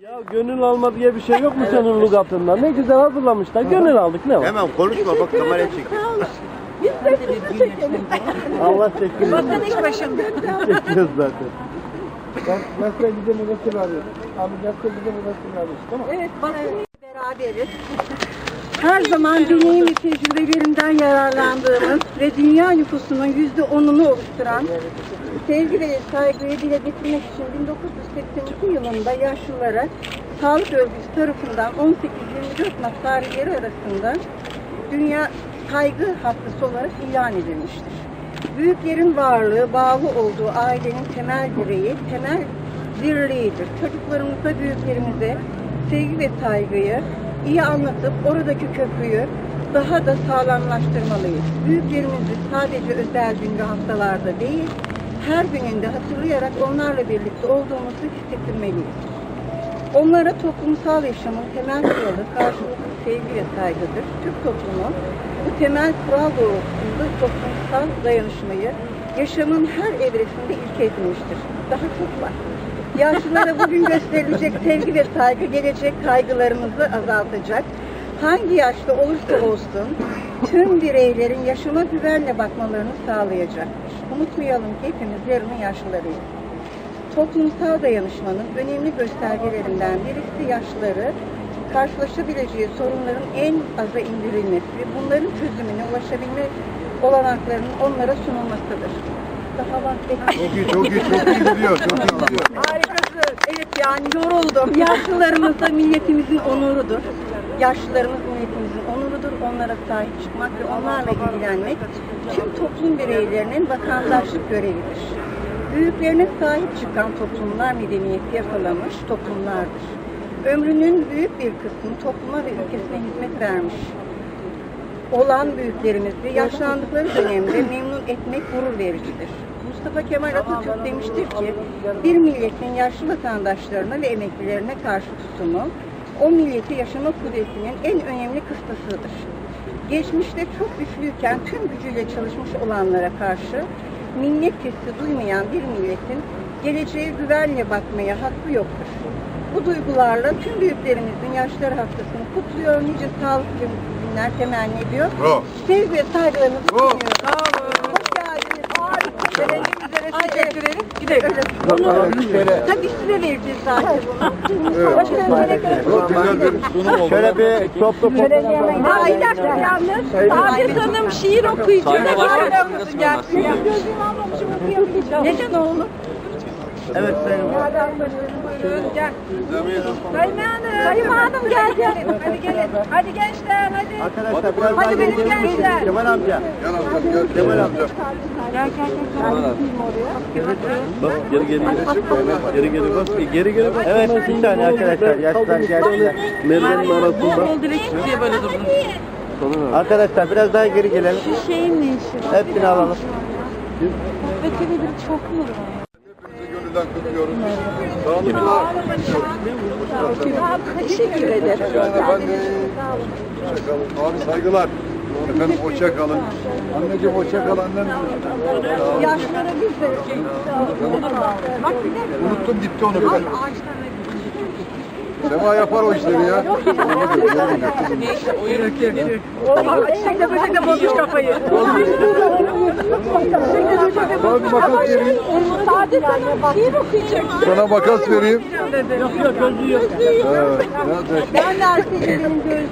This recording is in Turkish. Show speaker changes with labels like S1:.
S1: Ya gönül alma diye bir şey yok mu senin lügatında? Ne güzel hazırlamışlar. Gönül aldık ne var?
S2: Hemen konuşma bak kameraya çek.
S3: Biz sesimizi çekelim.
S1: Allah çeksin.
S3: Bakın iş başında.
S1: Çekiyoruz zaten. Ben nasıl bize müvekkil arıyorum. Abi nasıl müvekkil arıyoruz tamam
S3: Evet, basın beraberiz. Her zaman deneyim ve tecrübelerimden yararlandığımız ve dünya nüfusunun yüzde onunu oluşturan sevgi ve saygıyı dile getirmek için 1982 yılında yaşlılara sağlık örgütü tarafından 18-24 Mart tarihleri arasında Dünya Saygı Haftası olarak ilan edilmiştir. Büyüklerin varlığı, bağlı olduğu ailenin temel direği, temel dirliğidir. Çocuklarımıza, büyüklerimize sevgi ve saygıyı iyi anlatıp oradaki köprüyü daha da sağlamlaştırmalıyız. Büyüklerimizi sadece özel gün haftalarda değil, her gününde hatırlayarak onlarla birlikte olduğumuzu hissettirmeliyiz. Onlara toplumsal yaşamın temel kuralı karşılıklı sevgi ve saygıdır. Türk toplumu bu temel kural doğrultusunda toplumsal dayanışmayı yaşamın her evresinde ilke edinmiştir. Daha çok var. Yaşlılara bugün gösterilecek sevgi ve saygı gelecek kaygılarımızı azaltacak. Hangi yaşta olursa olsun tüm bireylerin yaşama güvenle bakmalarını sağlayacaktır. Unutmayalım ki hepimiz yarının yaşlılarıyız. Toplumsal dayanışmanın önemli göstergelerinden birisi yaşlıları karşılaşabileceği sorunların en aza indirilmesi ve bunların çözümüne ulaşabilme olanaklarının onlara sunulmasıdır. Daha var.
S4: Çok iyi, çok iyi, çok iyi gidiyor, çok iyi gidiyor.
S3: Harikasın. Evet yani yoruldum. Yaşlılarımız da milletimizin onurudur. Yaşlılarımız milletimizin onurudur. Onlara sahip çıkmak ve onlarla ilgilenmek tüm toplum bireylerinin vatandaşlık görevidir. Büyüklerine sahip çıkan toplumlar medeniyeti yakalamış toplumlardır. Ömrünün büyük bir kısmını topluma ve ülkesine hizmet vermiş olan büyüklerimizi yaşlandıkları dönemde memnun etmek gurur vericidir. Mustafa Kemal Atatürk demiştir ki, bir milletin yaşlı vatandaşlarına ve emeklilerine karşı tutumu, o milleti yaşama kudretinin en önemli kıstasıdır. Geçmişte çok güçlüyken tüm gücüyle çalışmış olanlara karşı minnet hissi duymayan bir milletin geleceğe güvenle bakmaya hakkı yoktur. Bu duygularla tüm büyüklerimizin yaşları haftasını kutluyor, nice sağlıklı günler temenni ediyor.
S4: Bravo.
S3: Sevgi saygılarımızı sunuyoruz. Hoş geldiniz. Harika. Teşekkür ederim.
S5: Gidelim.
S3: Tabii size vereceğiz zaten bunu.
S4: Evet.
S3: Başkanım şöyle
S4: Çok güzel bir sunum oldu.
S1: şöyle bir toplu fotoğraf
S3: Aa, bir dakika yalnız.
S5: Afet Hanım şiir okuyacak.
S6: Sayın Başkanım,
S5: Hala
S6: şurası
S5: okuyacak.
S6: mı
S5: Ya Gözüm almamışım okuyamayacağım.
S3: Neden oğlum?
S1: Evet sayın.
S5: Buyurun gel. Sayın Hanım. Sayın Hanım gel gel. Hadi gelin. Hadi gençler hadi.
S1: Arkadaşlar biraz daha
S5: Hadi benim gençler.
S1: Kemal amca.
S4: Gel amcam, gel. Kemal amca.
S1: Bak geri geri. Geri geri bak. Geri geri bak. Evet bir tane arkadaşlar. Yaşlar geldiler. Merve'nin arasında.
S5: oldu rekik diye böyle durdun.
S1: Arkadaşlar biraz daha geri gelelim.
S3: Şeyin ne işi?
S1: Hepsini alalım.
S3: Beklenebilir çok mu?
S4: Gönülden kutluyoruz. Sağlıkla.
S3: Teşekkür ederim.
S4: Efendim. Abi saygılar. Efendim hoşça kalın. Anneciğim hoşça kal annem.
S3: Yaşlara bir de
S4: Unuttum gitti onu bile. Sema yapar o işleri ya.
S5: Çiçek de böcek de bozmuş kafayı.
S4: Sana bir makas vereyim.
S5: Hanım şiir okuyacak.
S4: Sana makas vereyim.
S1: Yok yok gözlüğü yok.
S3: Ben de Ersin'in gözü.